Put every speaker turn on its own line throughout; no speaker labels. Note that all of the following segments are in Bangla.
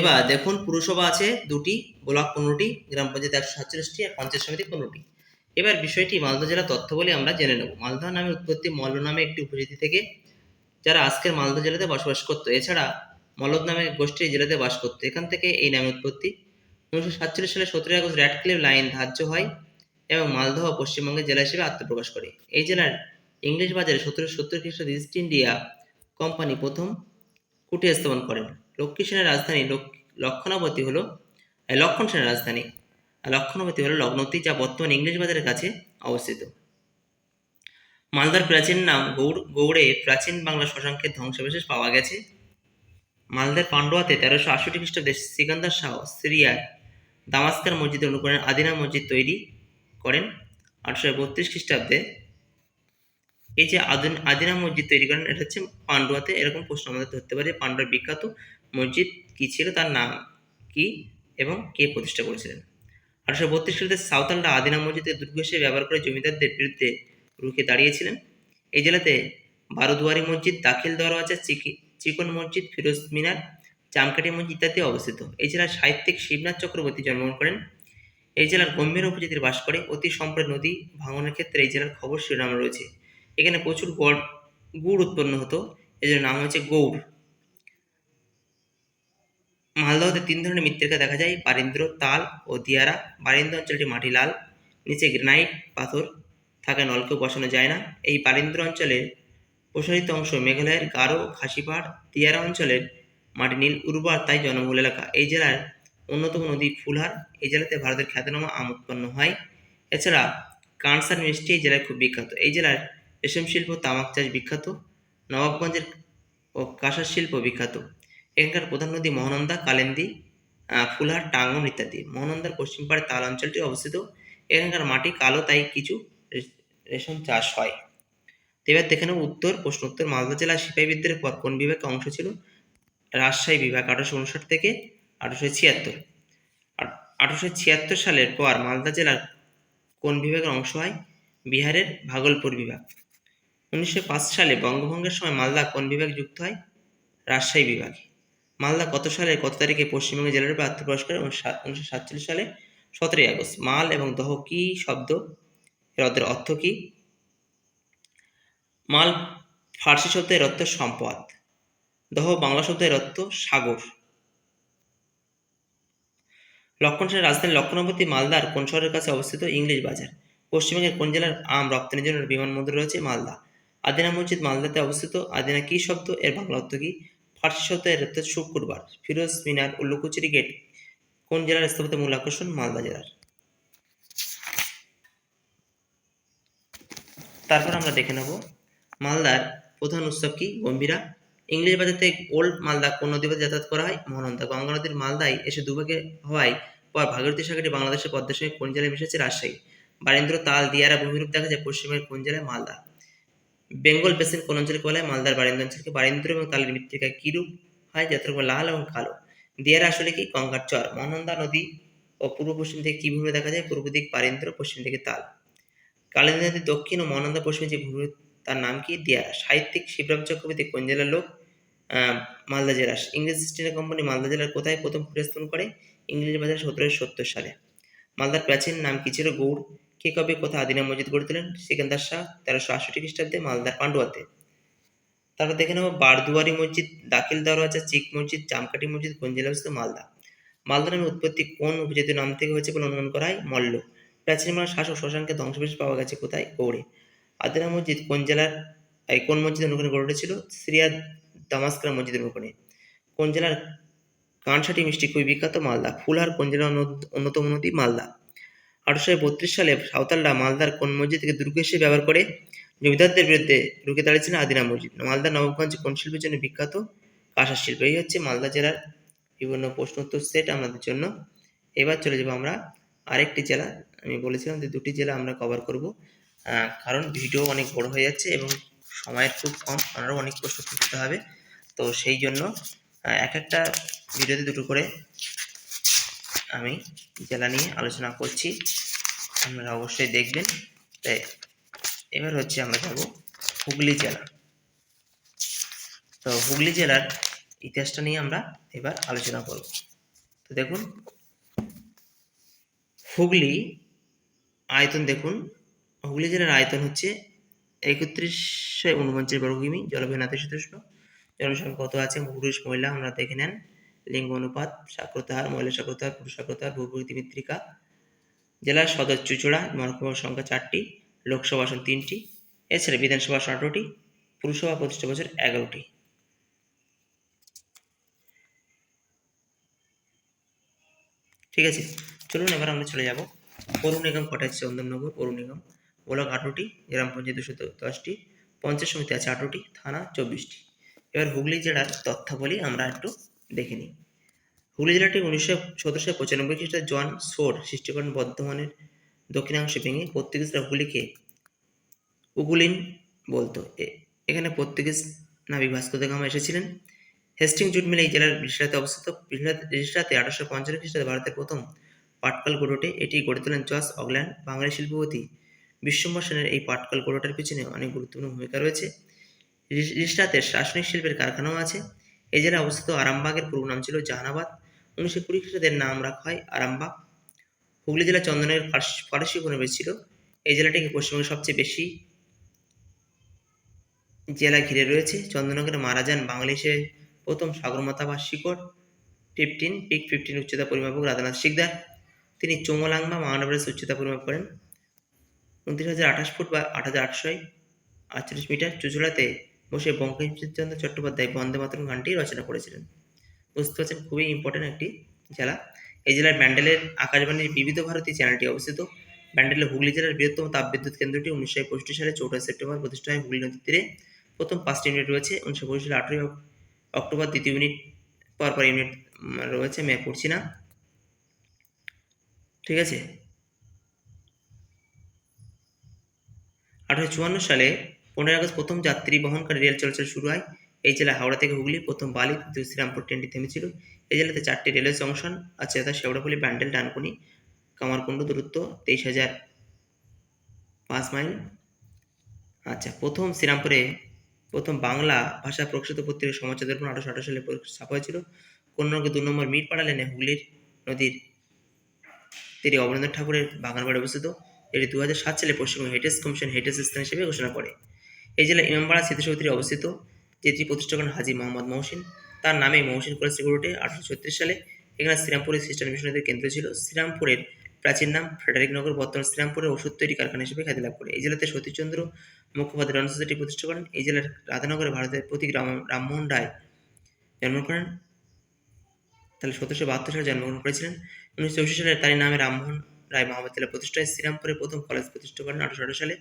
এবার দেখুন পুরসভা আছে দুটি ব্লক পনেরোটি গ্রাম পঞ্চায়েত একশো সাতচল্লিশটি আর পঞ্চায়েত সমিতি পনেরোটি এবার বিষয়টি মালদহ জেলার তথ্য বলে আমরা জেনে নেব মালদা নামে উৎপত্তি মল্ল নামে একটি উপজাতি থেকে যারা আজকের মালদা জেলাতে বসবাস করত এছাড়া মল্লদ নামে গোষ্ঠী জেলাতে বাস করত এখান থেকে এই নামে উৎপত্তি উনিশশো সাতচল্লিশ সালে সতেরোই আগস্ট র্যাডক্লিফ লাইন ধার্য হয় এবং মালদহ পশ্চিমবঙ্গের জেলা হিসেবে আত্মপ্রকাশ করে এই জেলার ইংলিশ বাজারে সতেরোশো সত্তর খ্রিস্টাব্দ ইস্ট ইন্ডিয়া কোম্পানি প্রথম কুটি স্থাপন করেন লক্ষ্মী সেনের রাজধানী লক্ষণাবতী হলো লক্ষণ সেনের রাজধানী লক্ষণাবতী হলো লগ্নতী যা বর্তমান ইংলিশ বাজারের কাছে অবস্থিত মালদার প্রাচীন নাম গৌড় গৌড়ে প্রাচীন বাংলা শশাঙ্কের ধ্বংসাবশেষ পাওয়া গেছে মালদার পান্ডুয়াতে তেরোশো আষট্টি খ্রিস্টাব্দে সিকান্দার শাহ সিরিয়ায় দামাস্কার মসজিদের অনুকরণে আদিনা মসজিদ তৈরি করেন আটশো বত্রিশ খ্রিস্টাব্দে এই যে আদিনা মসজিদ তৈরি করেন এটা হচ্ছে পান্ডুয়াতে এরকম প্রশ্ন আমাদের ধরতে পারি পাণ্ডুয়ার বিখ্যাত মসজিদ কী ছিল তার নাম কি এবং কে প্রতিষ্ঠা করেছিলেন আঠারোশো বত্রিশ সালে সাঁওতালরা আদিনা মসজিদের দুর্গ হিসেবে ব্যবহার করে জমিদারদের বিরুদ্ধে রুখে দাঁড়িয়েছিলেন এই জেলাতে বারোদুয়ারি মসজিদ দাখিল দরওয়াজা চিকি চিকন মসজিদ ফিরোজ মিনার চামকাটি মসজিদ ইত্যাদি অবস্থিত এই জেলার সাহিত্যিক শিবনাথ চক্রবর্তী জন্মগ্রহণ করেন এই জেলার গম্ভীর উপজাতির বাস করে অতি সম্প্রতি নদী ভাঙনের ক্ষেত্রে এই জেলার খবর শিরোনাম রয়েছে এখানে প্রচুর গড় গুড় উৎপন্ন হতো এই জন্য নাম হয়েছে গৌড় মালদহতে তিন ধরনের মৃত্তিকা দেখা যায় বারিন্দ্র তাল ও দিয়ারা বারিন্দ্র অঞ্চলটি মাটি লাল নিচে গ্রানাইট পাথর থাকা নলকেও বসানো যায় না এই বারিন্দ্র অঞ্চলের প্রসারিত অংশ মেঘালয়ের গারো খাসিপাড় দিয়ারা অঞ্চলের মাটি নীল উর্বর তাই জনবহুল এলাকা এই জেলার অন্যতম নদী ফুলহার এই জেলাতে ভারতের খ্যাতনামা আম উৎপন্ন হয় এছাড়া কানসার মিষ্টি এই জেলায় খুব বিখ্যাত এই জেলার রেশম শিল্প তামাক চাষ বিখ্যাত নবাবগঞ্জের ও কাঁসার শিল্প বিখ্যাত এখানকার প্রধান নদী মহানন্দা কালেন্দি ফুলহার টাঙ্গন ইত্যাদি মহানন্দার পশ্চিম পাড়ে তাল অঞ্চলটি অবস্থিত এখানকার মাটি কালো তাই কিছু রেশম চাষ হয় এবার দেখে নেব উত্তর প্রশ্ন উত্তর মালদা জেলার সিপাহী বিদ্যের পর কোন বিভাগে অংশ ছিল রাজশাহী বিভাগ আঠারোশো উনষাট থেকে আঠারোশো ছিয়াত্তর আঠারোশো ছিয়াত্তর সালের পর মালদা জেলার কোন বিভাগের অংশ হয় বিহারের ভাগলপুর বিভাগ উনিশশো সালে বঙ্গভঙ্গের সময় মালদা কোন বিভাগ যুক্ত হয় রাজশাহী বিভাগে মালদা কত সালে কত তারিখে পশ্চিমবঙ্গ জেলার প্রাপ্ত এবং উনিশশো সাতচল্লিশ সালে সতেরোই আগস্ট মাল এবং দহ কি শব্দ এর অর্থ কি মাল ফার্সি শব্দ এর অর্থ সম্পদ দহ বাংলা শব্দ এর অর্থ সাগর লক্ষণ সেনের রাজধানী লক্ষণবতী মালদার কোন শহরের কাছে অবস্থিত ইংলিশ বাজার পশ্চিমবঙ্গের কোন জেলার আম রপ্তানির জন্য বিমানবন্দর রয়েছে মালদা আদিনা মসজিদ মালদাতে অবস্থিত আদিনা কি শব্দ এর বাংলা অর্থ কি ফার্সি সপ্তাহের শুক্রবার ফিরোজ মিনার ও লুকোচুরি গেট কোন জেলার স্থাপিত মূল আকর্ষণ মালদা জেলার তারপর আমরা দেখে নেব মালদার প্রধান উৎসব কি গম্ভীরা ইংলিশ বাজার থেকে ওল্ড মালদা কোন নদী পথে যাতায়াত করা হয় মহানন্দা গঙ্গা নদীর মালদায় এসে দুভাগে হওয়ায় পর ভাগীরথী সাগরে বাংলাদেশের পদ্মার সঙ্গে কোন জেলায় মিশেছে রাজশাহী বারেন্দ্র তাল দিয়ারা ভূমিরূপ দেখা যায় পশ্চিমের কোন জেলায় মালদা বেঙ্গল বেসিন কোন অঞ্চলকে বলা হয় মালদার বারিন্দ্র অঞ্চলকে বারিন্দ্র এবং তালের মৃত্তিকায় কিরূপ হয় যাত্রা লাল এবং কালো দেয়ার আসলে কি গঙ্গার চর মহানন্দা নদী ও পূর্ব পশ্চিম থেকে কিভাবে ভূমি দেখা যায় পূর্ব দিক বারিন্দ্র পশ্চিম দিকে তাল কালিন্দী নদীর দক্ষিণ ও মহানন্দা পশ্চিমে যে ভূমি তার নাম কি দেয়ার সাহিত্যিক শিবরাম চক্রবর্তী কোন জেলার লোক মালদা জেলার ইংরেজ ইস্ট কোম্পানি মালদা জেলার কোথায় প্রথম স্থাপন করে ইংরেজ বাজার সতেরোশো সত্তর সালে মালদার প্রাচীন নাম কি ছিল গৌড় কে কবে কোথায় আদিনা মসজিদ গড়ে সিকান্দার শাহ তেরোশো আষট্টি খ্রিস্টাব্দে মালদার পাণ্ডুয়াতে তারপর দেখে নেবো বারদুয়ারি মসজিদ দাখিল দরওয়াজা চিক মসজিদ জামকাটি মসজিদ কোন জেলা অবস্থিত মালদা মালদা নামে উৎপত্তি কোন উপজাতীয় নাম থেকে হয়েছে বলে অনুমান করা হয় মল্ল প্রাচীন মানুষ শাসক শশাঙ্কের ধ্বংসবিশেষ পাওয়া গেছে কোথায় গৌড়ে আদিনা মসজিদ কোন জেলার কোন মসজিদের অনুকরণে গড়ে উঠেছিল সিরিয়া দামাস্কার মসজিদের অনুকরণে কোন জেলার কানসাটি মিষ্টি খুবই বিখ্যাত মালদা ফুলহার কোন জেলার অন্যতম নদী মালদা আঠারোশো বত্রিশ সালে সাঁওতালরা মালদার কোন থেকে দুর্গ হিসেবে ব্যবহার করে জমিদারদের বিরুদ্ধে রুখে দাঁড়িয়েছিলেন আদিনা মসজিদ মালদার নবগঞ্জ কোন শিল্পের জন্য বিখ্যাত কাঁসার শিল্প এই হচ্ছে মালদা জেলার বিভিন্ন প্রশ্নোত্তর সেট আমাদের জন্য এবার চলে যাবো আমরা আরেকটি জেলা আমি বলেছিলাম যে দুটি জেলা আমরা কভার করব কারণ ভিডিও অনেক বড় হয়ে যাচ্ছে এবং সময়ের খুব কম আমারও অনেক প্রশ্ন করতে হবে তো সেই জন্য এক একটা ভিডিওতে দুটো করে আমি জেলা নিয়ে আলোচনা করছি আপনারা অবশ্যই দেখবেন তাই এবার হচ্ছে আমরা যাব হুগলি জেলা তো হুগলি জেলার ইতিহাসটা নিয়ে আমরা এবার আলোচনা করব তো দেখুন হুগলি আয়তন দেখুন হুগলি জেলার আয়তন হচ্ছে একত্রিশশো উনপঞ্চাশ বর্গকিমি জলবায়ু নাতিশীতোষ্ণ জনসংখ্যা কত আছে পুরুষ মহিলা আমরা দেখে নেন লিঙ্গ অনুপাত সাক্ষরতা হার মহিলা সাক্ষরতা পুরুষ সাক্ষরতা ভূপ্রকৃতি মৃত্তিকা জেলার সদর চুচুড়া মহকুমার সংখ্যা চারটি লোকসভা আসন তিনটি এছাড়া বিধানসভা আসন আঠারোটি পুরসভা প্রতিষ্ঠা বছর এগারোটি ঠিক আছে চলুন এবার আমরা চলে যাব অরুণ নিগম কটা চন্দননগর অরুণ নিগম ব্লক আঠারোটি গ্রাম পঞ্চায়েত দুশো দশটি পঞ্চায়েত সমিতি আছে আঠারোটি থানা চব্বিশটি এবার হুগলি জেলার তথ্যাবলী আমরা একটু দেখে নিই হুগলি জেলাটি উনিশশো সতেরোশো পঁচানব্বই জন সোর সৃষ্টি করেন বর্ধমানের দক্ষিণাংশে ভেঙে পর্তুগিজরা হুগলিকে উগুলিন বলতো এখানে পর্তুগিজ নাবি ভাস্কর দেগামা এসেছিলেন হেস্টিং জুট মিলে এই জেলার রিসরাতে অবস্থিত রিসরাতে আঠারোশো পঞ্চান্ন খ্রিস্টাব্দে ভারতের প্রথম পাটকল গোড়োটে এটি গড়ে তোলেন জর্জ অগল্যান্ড বাঙালি শিল্পপতি বিশ্বম্বর সেনের এই পাটকল গোড়োটার পিছনে অনেক গুরুত্বপূর্ণ ভূমিকা রয়েছে রিস্টাতে রাসায়নিক শিল্পের কারখানাও আছে এই জেলায় অবস্থিত আরামবাগের পূর্ব নাম ছিল জাহানাবাদ উনিশশো কুড়ি খ্রিস্টাব্দের নাম রাখা হয় আরামবাগ হুগলি জেলা চন্দনের ফরাসি উপনিবেশ ছিল এই জেলাটিকে পশ্চিমবঙ্গের সবচেয়ে বেশি জেলা ঘিরে রয়েছে চন্দ্রনগরে মারা যান বাংলাদেশের প্রথম সাগরমাতা বা শিকড় ফিফটিন পিক ফিফটিন উচ্চতা পরিমাপক রাধানাথ শিকদার তিনি চোমলাংমা মাউন্ট উচ্চতা পরিমাপ করেন উনত্রিশ হাজার আঠাশ ফুট বা আট হাজার আটশোয় আটচল্লিশ মিটার চুচুড়াতে বসে বঙ্কিমচন্দ্র চট্টোপাধ্যায় বন্দে মাতরম গানটি রচনা করেছিলেন বুঝতে পারছেন খুবই ইম্পর্টেন্ট একটি জেলা এই জেলার ব্যান্ডেলের আকাশবাণীর বিবিধ ভারতী চ্যানেলটি অবস্থিত ব্যান্ডেলের হুগলি জেলার বৃহত্তম তাপবিদ্যুৎ কেন্দ্রটি উনিশশো পঁয়ষট্টি সালে চৌঠা সেপ্টেম্বর প্রতিষ্ঠা হয় হুগলি নদীর তীরে প্রথম পাঁচটি ইউনিট রয়েছে উনিশশো পঁয়ষট্টি সালে আঠেরোই অক্টোবর দ্বিতীয় ইউনিট পরপর ইউনিট রয়েছে মেয়ে পড়ছি না ঠিক আছে আঠারোশো চুয়ান্ন সালে পনেরোই আগস্ট প্রথম যাত্রী বহনকারী রেল চলাচল শুরু হয় এই জেলা হাওড়া থেকে হুগলি প্রথম বালি দুই শ্রীরামপুর ট্রেনটি থেমেছিল এই জেলাতে চারটি রেলওয়ে জংশন আছে যথা শেওড়াফুলি ব্যান্ডেল ডানকুনি কামারকুণ্ড দূরত্ব তেইশ হাজার পাঁচ মাইল আচ্ছা প্রথম শ্রীরামপুরে প্রথম বাংলা ভাষা প্রকাশিত পত্রিকা সমাচারের উপর আঠারোশো আঠাশ সালে ছাপা হয়েছিল কন্যাকে দু নম্বর মিরপাড়া লেনে হুগলির নদীর তীরে অবনীন্দ্রনাথ ঠাকুরের বাগানবাড়ি অবস্থিত এটি দু হাজার সাত সালে পশ্চিমবঙ্গ হেটেস কমিশন হেটেস স্থান হিসেবে ঘোষণা করে এই জেলা ইমামবাড়া স্মৃতিসৌধটি অবস্থিত যেটি প্রতিষ্ঠা করেন হাজি মোহাম্মদ মহসিন তার নামে মহসিন কলেজ সিকিউরিটি আঠারোশো সালে এখানে শ্রীরামপুরের খ্রিস্টান মিশনারিদের কেন্দ্র ছিল শ্রীরামপুরের প্রাচীন নাম নগর বর্তমান শ্রীরামপুরে ওষুধ তৈরি কারখানা হিসেবে খ্যাতি লাভ করে এই জেলাতে সতীশচন্দ্র মুখোপাধ্যায় রণ সোসাইটি প্রতিষ্ঠা করেন এই জেলার রাধানগরে ভারতের প্রতি রাম রামমোহন রায় জন্মগ্রহণ করেন তাহলে সতেরোশো বাহাত্তর সালে জন্মগ্রহণ করেছিলেন উনিশশো চৌষট্টি সালে তার নামে রামমোহন রায় মহাবিদ্যালয় প্রতিষ্ঠায় শ্রীরামপুরে প্রথম কলেজ প্রতিষ্ঠা করেন আঠারোশো সালে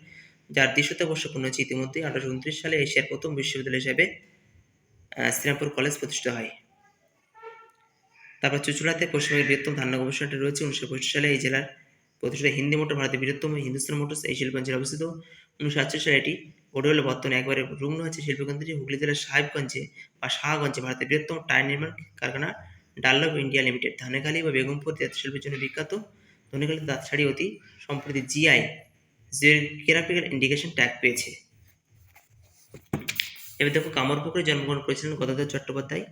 যার দ্বিশত পূর্ণ হয়েছে ইতিমধ্যেই আঠারোশো উনত্রিশ সালে এশিয়ার প্রথম বিশ্ববিদ্যালয় হিসেবে শ্রীরামপুর কলেজ প্রতিষ্ঠিত হয় তারপর চুচুড়াতে পশ্চিমবঙ্গের বৃহত্তম ধান্য গবেষণাটি রয়েছে উনিশশো পঁচিশ সালে এই জেলার প্রতিষ্ঠিত হিন্দি মোটর ভারতের বৃহত্তম হিন্দুস্তান মোটরস এই শিল্পাঞ্চলে অবস্থিত উনিশশো আটচল্লিশ সালে এটি গড়ে হলে বর্তমানে একবারে রুগ্ন হয়েছে শিল্পকেন্দ্রটি হুগলি জেলার সাহেবগঞ্জে বা শাহগঞ্জে ভারতের বৃহত্তম টায়ার নির্মাণ কারখানা ডাল্লভ ইন্ডিয়া লিমিটেড ধানেখালি বা বেগমপুর জাতীয় শিল্পের জন্য বিখ্যাত ধনেখালী তাঁত শাড়ি অতি সম্প্রতি জিআই জিওগ্রাফিক্যাল ইন্ডিকেশন ট্যাগ পেয়েছে এবার দেখো কামরপুকুরে জন্মগ্রহণ করেছিলেন গদাধর চট্টোপাধ্যায়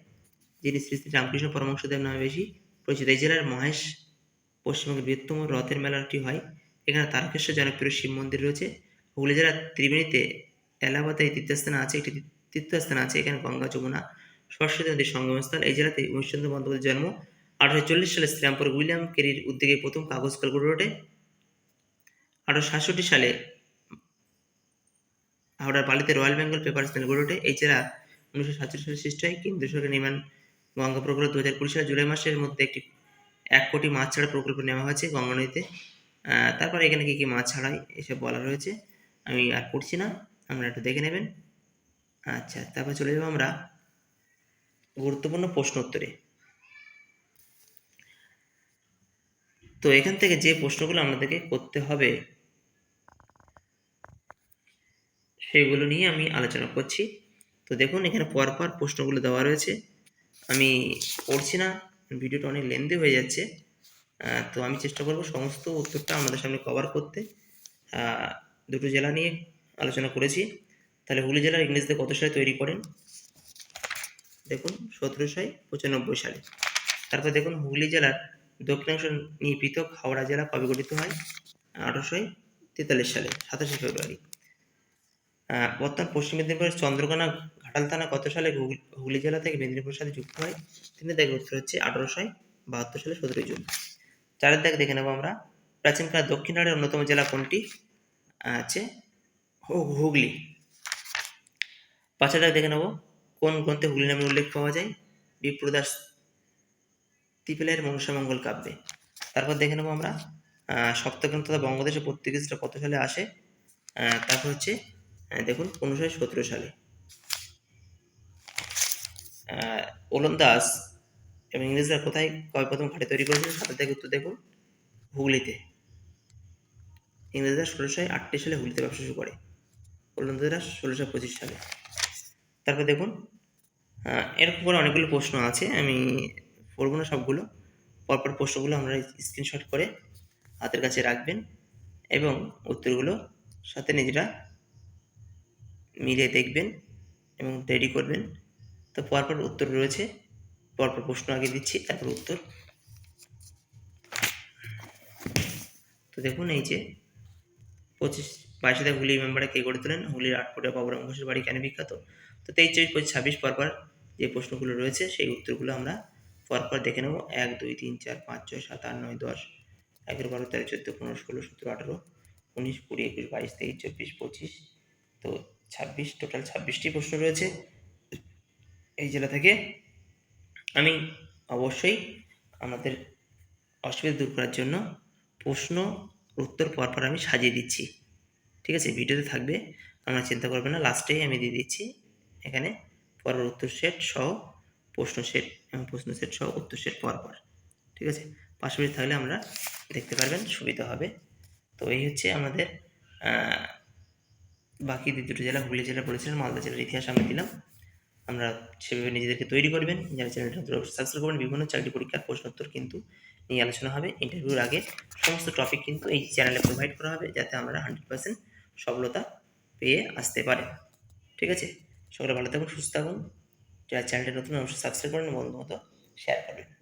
যিনি শ্রী শ্রী রামকৃষ্ণ পরমংশদেব নামে বেশি পরিচিত এই জেলার মহেশ পশ্চিমবঙ্গের বৃহত্তম রথের মেলাটি হয় এখানে তারকেশ্বর জনপ্রিয় শিব মন্দির রয়েছে হুগলি জেলার ত্রিবেণীতে এলাহাবাদে এই তীর্থস্থান আছে একটি তীর্থস্থান আছে এখানে গঙ্গা যমুনা সরস্বতী নদীর সঙ্গমস্থল এই জেলাতে ঈশ্বরচন্দ্র বন্দ্যোপাধ্যায়ের জন্ম আঠারোশো চল্লিশ সালে শ্রীরামপুর উইলিয়াম কেরির উদ্যোগে প্রথম কাগজ গড়ে রোডে আঠারোশো সালে হাওড়ার পালিতে রয়্যাল বেঙ্গল পেপার্স মিল গড়ে ওঠে এছাড়া উনিশশো সাতচল্লিশ সালে সৃষ্টি হয় কেন্দ্রীয় সরকার নির্মাণ গঙ্গা প্রকল্প দু হাজার কুড়ি সালে জুলাই মাসের মধ্যে একটি এক কোটি মাছ ছাড়া প্রকল্প নেওয়া হয়েছে গঙ্গা নদীতে তারপরে এখানে কী কী মাছ ছাড়াই এসব বলা রয়েছে আমি আর পড়ছি না আপনারা একটু দেখে নেবেন আচ্ছা তারপর চলে যাবো আমরা গুরুত্বপূর্ণ প্রশ্ন উত্তরে তো এখান থেকে যে প্রশ্নগুলো আমাদেরকে করতে হবে সেইগুলো নিয়ে আমি আলোচনা করছি তো দেখুন এখানে পরপর প্রশ্নগুলো দেওয়া রয়েছে আমি পড়ছি না ভিডিওটা অনেক লেন্দি হয়ে যাচ্ছে তো আমি চেষ্টা করব সমস্ত উত্তরটা আমাদের সামনে কভার করতে দুটো জেলা নিয়ে আলোচনা করেছি তাহলে হুগলি জেলার ইংরেজদের কত সালে তৈরি করেন দেখুন সতেরোশোয় পঁচানব্বই সালে তারপর দেখুন হুগলি জেলার দক্ষিণাংশ নিয়ে পৃথক হাওড়া জেলা কবে গঠিত হয় আঠারোশোয় তেতাল্লিশ সালে সাতাশে ফেব্রুয়ারি বর্তমান পশ্চিম মেদিনীপুরের চন্দ্রকোনা ঘাটাল থানা কত সালে হুগলি জেলা থেকে মেদিনীপুর সাথে যুক্ত হয় তিনি দেখে উত্তর হচ্ছে আঠারোশো বাহাত্তর সালে সতেরোই জুন চারের দাগ দেখে নেবো আমরা প্রাচীনকাল দক্ষিণাড়ের অন্যতম জেলা কোনটি আছে হুগলি পাঁচের দাগ দেখে নেবো কোন গ্রন্থে হুগলি নামে উল্লেখ পাওয়া যায় বিপ্রদাস মনুষ্য মঙ্গল কাব্যে তারপর দেখে নেবো আমরা সপ্তগ্রন্থ তথা বঙ্গদেশে পর্তুগিজরা কত সালে আসে তারপর হচ্ছে হ্যাঁ, দেখুন পনেরোশো সতেরো সালে ওলন্দাজ এবং ইংরেজরা কোথায় কয় প্রথম ঘাটে তৈরি করেছিল সাথে উত্তর দেখুন হুগলিতে ইংরেজরা ষোলোশো আটত্রিশ সালে হুগলিতে ব্যবসা শুরু করে ওলন্দাজরা ষোলোশো পঁচিশ সালে তারপর দেখুন এর উপরে অনেকগুলো প্রশ্ন আছে আমি পড়ব না সবগুলো পরপর প্রশ্নগুলো আপনারা স্ক্রিনশট করে হাতের কাছে রাখবেন এবং উত্তরগুলো সাথে নিজেরা মিলিয়ে দেখবেন এবং রেডি করবেন তো পরপর উত্তর রয়েছে পরপর প্রশ্ন আগে দিচ্ছি তারপর উত্তর তো দেখুন এই যে পঁচিশ বাইশে হুলি মেম্বারে কে গড়ে তোলেন হুলির আটপটে বাবুরাম ঘোষের বাড়ি কেন বিখ্যাত তো তেইশ চব্বিশ পঁচিশ ছাব্বিশ পরপর যে প্রশ্নগুলো রয়েছে সেই উত্তরগুলো আমরা পরপর দেখে নেব এক দুই তিন চার পাঁচ ছয় সাত আট নয় দশ এগারো বারো তেরো চোদ্দো পনেরো ষোলো সতেরো আঠেরো উনিশ কুড়ি একুশ বাইশ তেইশ চব্বিশ পঁচিশ তো ছাব্বিশ টোটাল ছাব্বিশটি প্রশ্ন রয়েছে এই জেলা থেকে আমি অবশ্যই আমাদের অসুবিধা দূর করার জন্য প্রশ্ন উত্তর পর পর আমি সাজিয়ে দিচ্ছি ঠিক আছে ভিডিওতে থাকবে আমরা চিন্তা করবে না লাস্টেই আমি দিয়ে দিচ্ছি এখানে পরের উত্তর সেট সহ প্রশ্ন সেট প্রশ্ন সেট সহ উত্তর সেট পর ঠিক আছে পাশাপাশি থাকলে আমরা দেখতে পারবেন সুবিধা হবে তো এই হচ্ছে আমাদের বাকি দুটো জেলা হুগলি জেলা বলেছিলেন মালদা জেলার ইতিহাস আমি দিলাম আমরা সেভাবে নিজেদেরকে তৈরি করবেন যারা চ্যানেলটা সাবস্ক্রাইব করবেন বিভিন্ন চাকরি পরীক্ষার প্রশ্নোত্তর কিন্তু নিয়ে আলোচনা হবে ইন্টারভিউর আগে সমস্ত টপিক কিন্তু এই চ্যানেলে প্রোভাইড করা হবে যাতে আমরা হান্ড্রেড পার্সেন্ট সফলতা পেয়ে আসতে পারে ঠিক আছে সকলে ভালো থাকুন সুস্থ থাকুন যারা চ্যানেলটা নতুন অবশ্যই সাবস্ক্রাইব করেন বন্ধু মতো শেয়ার করবেন